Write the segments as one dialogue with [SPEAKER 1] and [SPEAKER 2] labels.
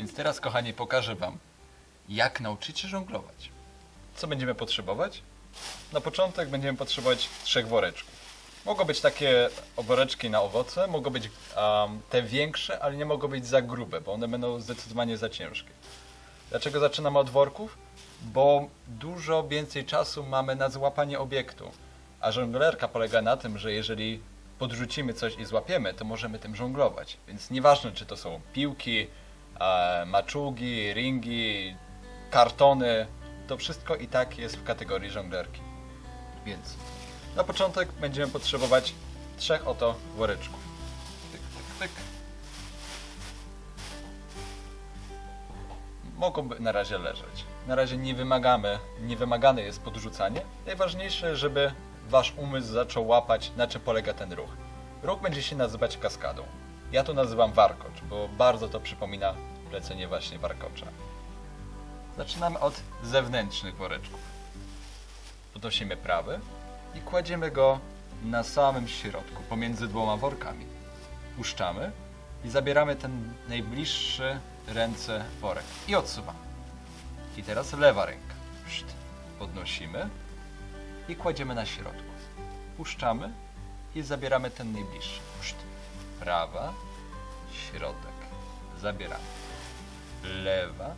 [SPEAKER 1] Więc teraz, kochani, pokażę Wam, jak nauczyć się żonglować. Co będziemy potrzebować? Na początek będziemy potrzebować trzech woreczków. Mogą być takie woreczki na owoce, mogą być um, te większe, ale nie mogą być za grube, bo one będą zdecydowanie za ciężkie. Dlaczego zaczynamy od worków? Bo dużo więcej czasu mamy na złapanie obiektu. A żonglerka polega na tym, że jeżeli podrzucimy coś i złapiemy, to możemy tym żonglować. Więc nieważne, czy to są piłki, maczugi, ringi, kartony, to wszystko i tak jest w kategorii żonglerki. Więc na początek będziemy potrzebować trzech oto woreczków. Tyk, tyk, tyk. Mogą na razie leżeć. Na razie nie wymagamy, nie wymagane jest podrzucanie. Najważniejsze, żeby wasz umysł zaczął łapać, na czym polega ten ruch. Ruch będzie się nazywać kaskadą. Ja to nazywam warkocz, bo bardzo to przypomina plecenie właśnie warkocza. Zaczynamy od zewnętrznych woreczków. Podnosimy prawy i kładziemy go na samym środku, pomiędzy dwoma workami. Puszczamy i zabieramy ten najbliższy ręce worek i odsuwamy. I teraz lewa ręka. Podnosimy i kładziemy na środku. Puszczamy i zabieramy ten najbliższy. Prawa, środek. Zabieramy. Lewa,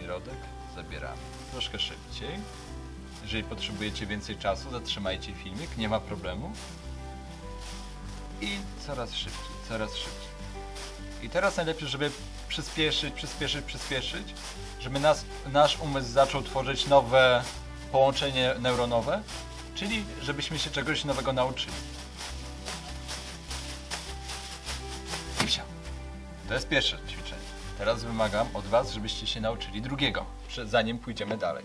[SPEAKER 1] środek, zabieramy. Troszkę szybciej. Jeżeli potrzebujecie więcej czasu, zatrzymajcie filmik, nie ma problemu. I coraz szybciej, coraz szybciej. I teraz najlepiej, żeby przyspieszyć, przyspieszyć, przyspieszyć, żeby nas, nasz umysł zaczął tworzyć nowe połączenie neuronowe, czyli żebyśmy się czegoś nowego nauczyli. I wsiał. To jest pierwsze ćwiczenie. Teraz wymagam od Was, żebyście się nauczyli drugiego, zanim pójdziemy dalej.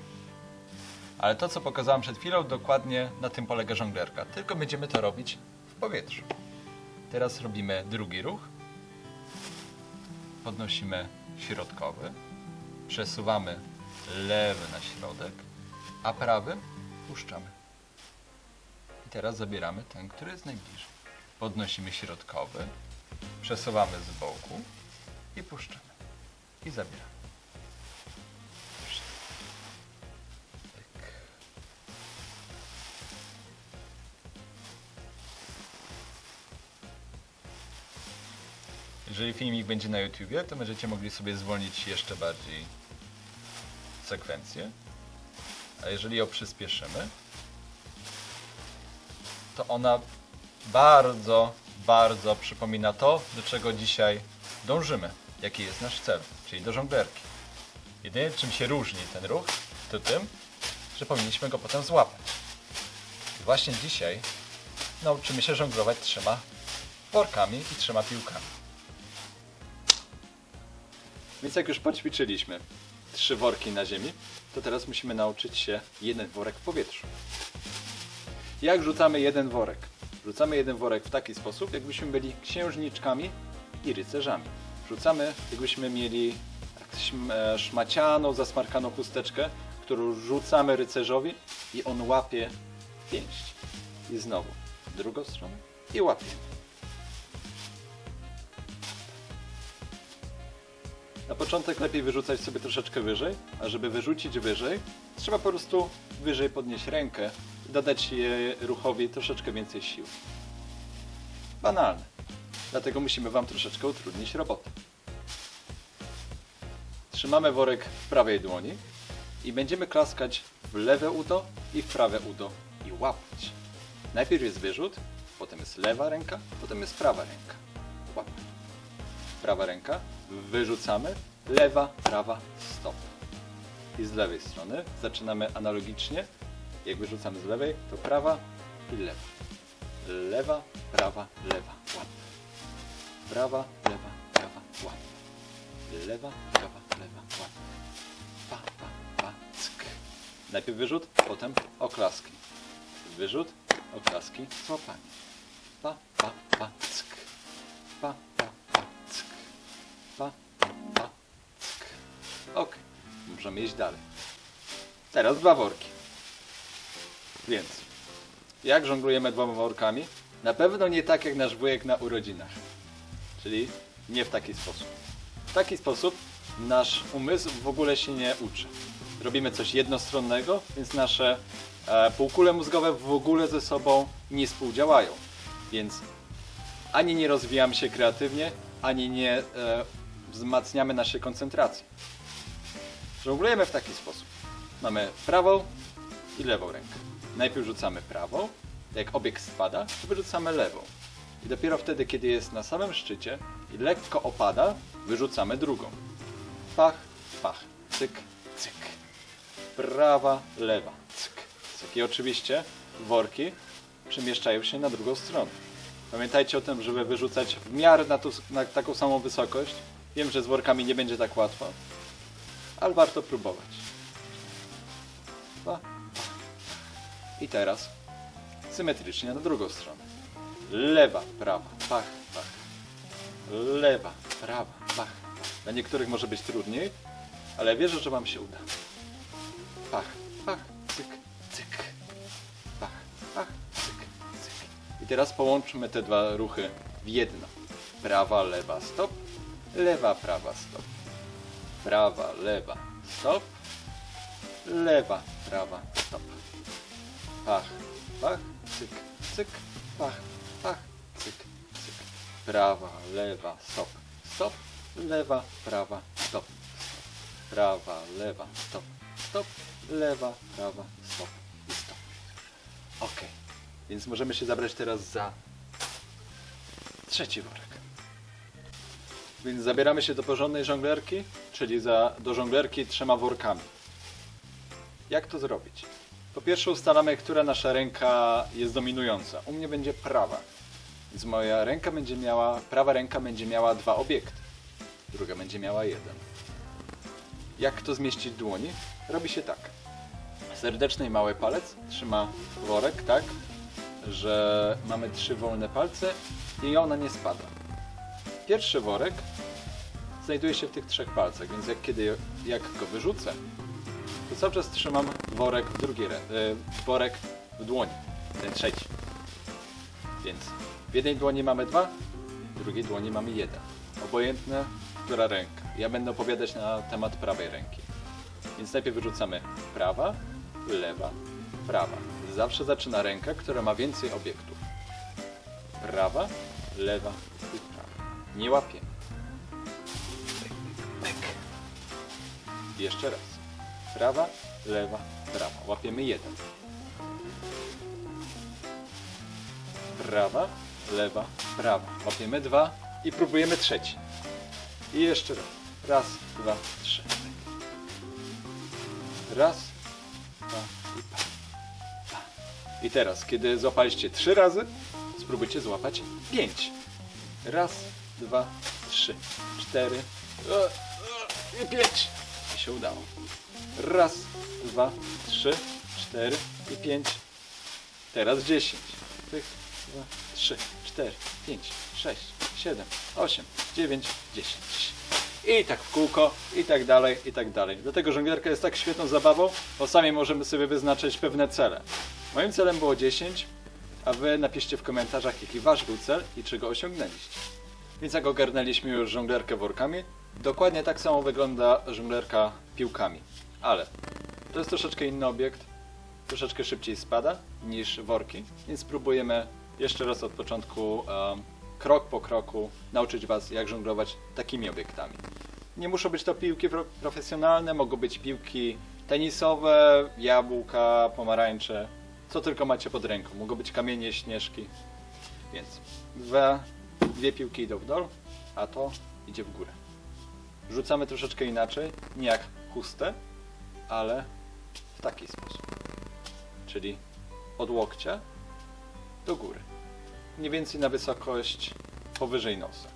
[SPEAKER 1] Ale to, co pokazałem przed chwilą, dokładnie na tym polega żonglerka. Tylko będziemy to robić w powietrzu. Teraz robimy drugi ruch. Podnosimy środkowy. Przesuwamy lewy na środek, a prawy puszczamy. I teraz zabieramy ten, który jest najbliżej. Podnosimy środkowy, przesuwamy z boku i puszczamy. I zabieramy. Pyk. Jeżeli filmik będzie na YouTubie, to będziecie mogli sobie zwolnić jeszcze bardziej sekwencję. A jeżeli ją przyspieszymy, to ona bardzo, bardzo przypomina to, do czego dzisiaj dążymy, jaki jest nasz cel, czyli do żonglerki. Jedynie czym się różni ten ruch, to tym, że powinniśmy go potem złapać. I właśnie dzisiaj nauczymy się żonglować trzema workami i trzema piłkami. Więc jak już poćwiczyliśmy trzy worki na ziemi, to teraz musimy nauczyć się jeden worek w powietrzu. Jak rzucamy jeden worek? Rzucamy jeden worek w taki sposób, jakbyśmy byli księżniczkami i rycerzami. Rzucamy, jakbyśmy mieli e, szmacianą, zasmarkaną chusteczkę, którą rzucamy rycerzowi i on łapie pięść. I znowu drugą stronę i łapie. Na początek lepiej wyrzucać sobie troszeczkę wyżej, a żeby wyrzucić wyżej, trzeba po prostu wyżej podnieść rękę i dodać ruchowi troszeczkę więcej sił. Banalne. Dlatego musimy Wam troszeczkę utrudnić robotę. Trzymamy worek w prawej dłoni i będziemy klaskać w lewe udo i w prawe udo i łapać. Najpierw jest wyrzut, potem jest lewa ręka, potem jest prawa ręka. Łapać prawa ręka, wyrzucamy, lewa, prawa, stop. I z lewej strony zaczynamy analogicznie. Jak wyrzucamy z lewej, to prawa i lewa. Lewa, prawa, lewa, łap. Prawa, lewa, prawa, łap. Lewa, prawa, lewa, łap. Pa, pa, pa, ck. Najpierw wyrzut, potem oklaski. Wyrzut, oklaski, złapanie. Pa, pa, pa, ck. Pa, pa, pa, ck. Pa, pa, pa, ck. Ok, możemy iść dalej. Teraz dwa worki. Więc, jak żonglujemy dwoma workami? Na pewno nie tak jak nasz wujek na urodzinach. Czyli nie w taki sposób. W taki sposób nasz umysł w ogóle się nie uczy. Robimy coś jednostronnego, więc nasze e, półkule mózgowe w ogóle ze sobą nie współdziałają. Więc ani nie rozwijamy się kreatywnie, ani nie e, wzmacniamy naszej koncentracji. Żonglujemy w taki sposób. Mamy prawą i lewą rękę. Najpierw rzucamy prawą, jak obiekt spada, wyrzucamy lewą. I dopiero wtedy, kiedy jest na samym szczycie i lekko opada, wyrzucamy drugą. Pach, pach, cyk, cyk. Prawa, lewa, cyk, cyk. I oczywiście worki przemieszczają się na drugą stronę. Pamiętajcie o tym, żeby wyrzucać w miarę na, tu, na taką samą wysokość. Wiem, że z workami nie będzie tak łatwo, ale warto próbować. I teraz symetrycznie na drugą stronę. Lewa, prawa, pach, pach. Lewa, prawa, pach. Dla niektórych może być trudniej, ale wierzę, że Wam się uda. Pach, pach, cyk, cyk. Pach, pach, cyk, cyk. I teraz połączmy te dwa ruchy w jedno. Prawa, lewa, stop. Lewa, prawa, stop. Prawa, lewa, stop. Lewa, prawa, stop. Pach, pach, cyk, cyk, pach. Prawa, lewa, stop, stop. Lewa, prawa, stop. Prawa, lewa, stop, stop. Lewa, prawa, stop i stop. Ok, więc możemy się zabrać teraz za trzeci worek. Więc zabieramy się do porządnej żonglerki, czyli za, do żonglerki trzema workami. Jak to zrobić? Po pierwsze ustalamy, która nasza ręka jest dominująca. U mnie będzie prawa. Więc moja ręka będzie miała, prawa ręka będzie miała dwa obiekty. Druga będzie miała jeden. Jak to zmieścić w dłoni? Robi się tak. Serdeczny i mały palec trzyma worek tak, że mamy trzy wolne palce i ona nie spada. Pierwszy worek znajduje się w tych trzech palcach, więc jak kiedy jak go wyrzucę, to cały czas trzymam worek w drugiej e, worek w dłoni, ten trzeci. Więc jednej dłoni mamy dwa, w drugiej dłoni mamy jeden. Obojętne, która ręka. Ja będę opowiadać na temat prawej ręki. Więc najpierw wyrzucamy prawa, lewa, prawa. Zawsze zaczyna ręka, która ma więcej obiektów. Prawa, lewa i prawa. Nie łapiemy. Jeszcze raz. Prawa, lewa, prawa. Łapiemy jeden. Prawa, lewa, prawa. Łapiemy dwa i próbujemy trzeci. I jeszcze raz. Raz, dwa, trzy. Raz, dwa i pa. pa. I teraz, kiedy złapaliście trzy razy, spróbujcie złapać pięć. Raz, dwa, trzy, cztery e, e, i pięć. I się udało. Raz, dwa, trzy, cztery i pięć. Teraz dziesięć. Pyk, dwa, trzy, cztery, pięć, sześć, siedem, osiem, dziewięć, dziesięć. I tak w kółko, i tak dalej, i tak dalej. Dlatego żonglierka jest tak świetną zabawą, bo sami możemy sobie wyznaczyć pewne cele. Moim celem było 10, a wy napiszcie w komentarzach, jaki wasz był cel i czy go osiągnęliście. Więc jak ogarnęliśmy już żonglerkę workami, dokładnie tak samo wygląda żonglerka piłkami. Ale to jest troszeczkę inny obiekt, troszeczkę szybciej spada niż worki, więc spróbujemy jeszcze raz od początku, krok po kroku, nauczyć Was, jak żonglować takimi obiektami. Nie muszą być to piłki pro- profesjonalne, mogą być piłki tenisowe, jabłka, pomarańcze, co tylko macie pod ręką. Mogą być kamienie, śnieżki. Więc dwa, dwie piłki idą w dół, a to idzie w górę. Rzucamy troszeczkę inaczej, nie jak chustę, ale w taki sposób. Czyli od łokcia do góry. Mniej więcej na wysokość powyżej nosa.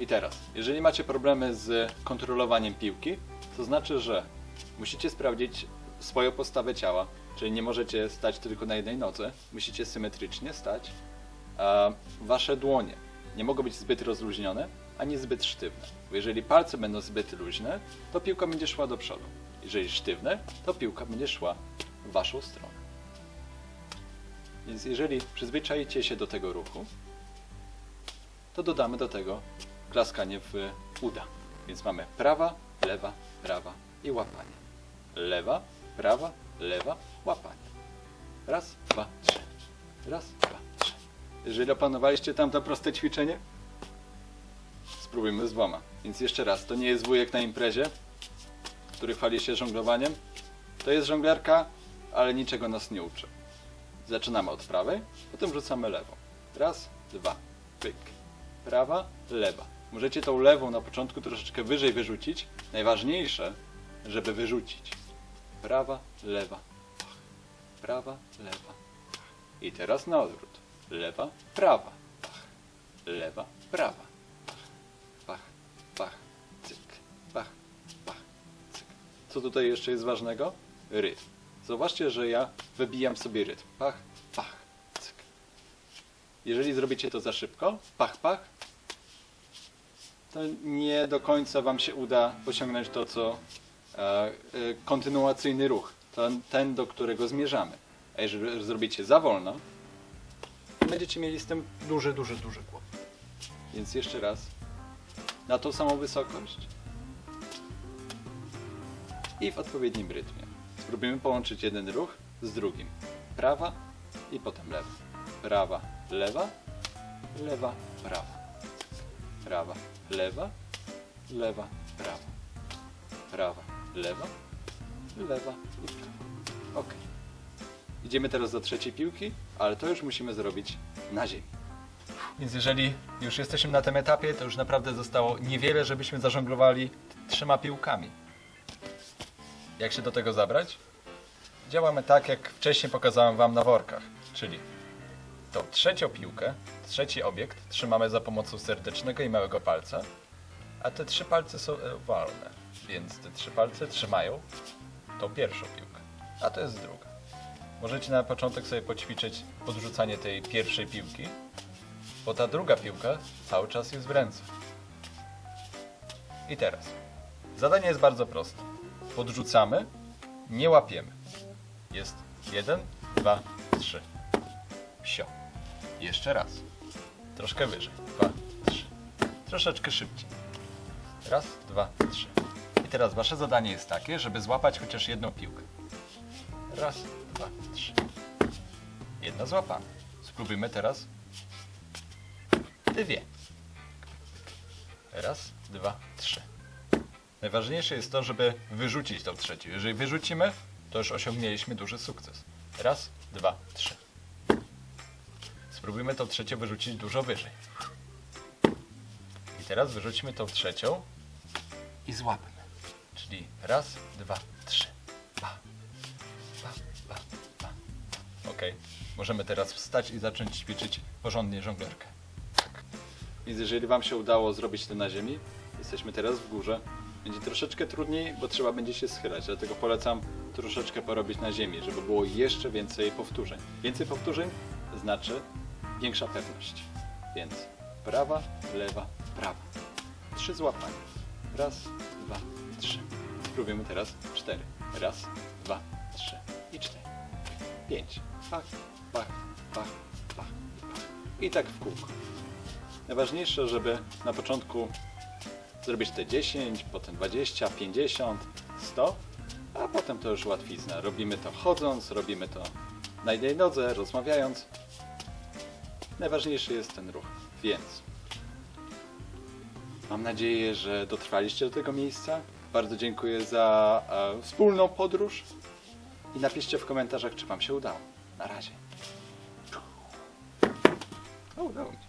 [SPEAKER 1] I teraz, jeżeli macie problemy z kontrolowaniem piłki, to znaczy, że musicie sprawdzić swoją postawę ciała, czyli nie możecie stać tylko na jednej nodze, musicie symetrycznie stać. A wasze dłonie nie mogą być zbyt rozluźnione, ani zbyt sztywne. Bo jeżeli palce będą zbyt luźne, to piłka będzie szła do przodu. Jeżeli sztywne, to piłka będzie szła w waszą stronę. Więc jeżeli przyzwyczajicie się do tego ruchu, to dodamy do tego klaskanie w uda. Więc mamy prawa, lewa, prawa i łapanie. Lewa, prawa, lewa, łapanie. Raz, dwa, trzy. Raz, dwa, trzy. Jeżeli opanowaliście tamto proste ćwiczenie, spróbujmy z dwoma. Więc jeszcze raz, to nie jest wujek na imprezie, który chwali się żonglowaniem. To jest żonglerka, ale niczego nas nie uczy. Zaczynamy od prawej, potem rzucamy lewą. Raz, dwa, pyk. Prawa, lewa. Możecie tą lewą na początku troszeczkę wyżej wyrzucić. Najważniejsze, żeby wyrzucić. Prawa, lewa. Prawa, lewa. I teraz na odwrót. Lewa, prawa. Lewa, prawa. Pach, pach, cyk, pach, pach, cyk. Co tutaj jeszcze jest ważnego? Rytm. Zauważcie, że ja wybijam sobie rytm. Pach, pach, cyk. Jeżeli zrobicie to za szybko, pach, pach, to nie do końca Wam się uda osiągnąć to, co e, e, kontynuacyjny ruch, ten, ten, do którego zmierzamy. A jeżeli zrobicie za wolno, będziecie mieli z tym duży, duży, duży kłopot. Więc jeszcze raz, na tą samą wysokość i w odpowiednim rytmie. Spróbujmy połączyć jeden ruch z drugim. Prawa i potem lewa. Prawa, lewa, lewa, prawa. Prawa, lewa, lewa, prawa. Prawa, lewa, lewa i prawa. Ok. Idziemy teraz do trzeciej piłki, ale to już musimy zrobić na ziemi. Więc jeżeli już jesteśmy na tym etapie, to już naprawdę zostało niewiele, żebyśmy zażonglowali trzema piłkami. Jak się do tego zabrać? Działamy tak, jak wcześniej pokazałem Wam na workach, czyli tą trzecią piłkę, trzeci obiekt trzymamy za pomocą serdecznego i małego palca, a te trzy palce są e, wolne, więc te trzy palce trzymają tą pierwszą piłkę, a to jest druga. Możecie na początek sobie poćwiczyć podrzucanie tej pierwszej piłki, bo ta druga piłka cały czas jest w ręce. I teraz. Zadanie jest bardzo proste. Podrzucamy, nie łapiemy. Jest jeden, dwa, trzy. Wsio. Jeszcze raz. Troszkę wyżej. Dwa, trzy. Troszeczkę szybciej. Raz, dwa, trzy. I teraz wasze zadanie jest takie, żeby złapać chociaż jedną piłkę. Raz, dwa, trzy. Jedna złapana. Spróbujmy teraz dwie. Raz, dwa, trzy. Najważniejsze jest to, żeby wyrzucić tą trzecią. Jeżeli wyrzucimy, to już osiągnęliśmy duży sukces. Raz, dwa, trzy. Spróbujmy tą trzecią wyrzucić dużo wyżej. I teraz wyrzućmy tą trzecią i złapmy. Czyli raz, dwa, trzy. Ba, ba, ba, ba. Ok. Możemy teraz wstać i zacząć ćwiczyć porządnie żonglerkę. Tak. Więc jeżeli Wam się udało zrobić to na ziemi, jesteśmy teraz w górze. Będzie troszeczkę trudniej, bo trzeba będzie się schylać, dlatego polecam troszeczkę porobić na ziemi, żeby było jeszcze więcej powtórzeń. Więcej powtórzeń znaczy większa pewność. Więc prawa, lewa, prawa. Trzy złapania. Raz, dwa, trzy. Spróbujemy teraz cztery. Raz, dwa, trzy i cztery. Pięć. Pach, pach, pach, pach pach. I tak w kółko. Najważniejsze, żeby na początku zrobić te 10, potem 20, 50, 100, a potem to już łatwizna. Robimy to chodząc, robimy to na jednej nodze, rozmawiając. Najważniejszy jest ten ruch, więc mam nadzieję, że dotrwaliście do tego miejsca. Bardzo dziękuję za e, wspólną podróż i napiszcie w komentarzach, czy Wam się udało. Na razie. O, udało mi się.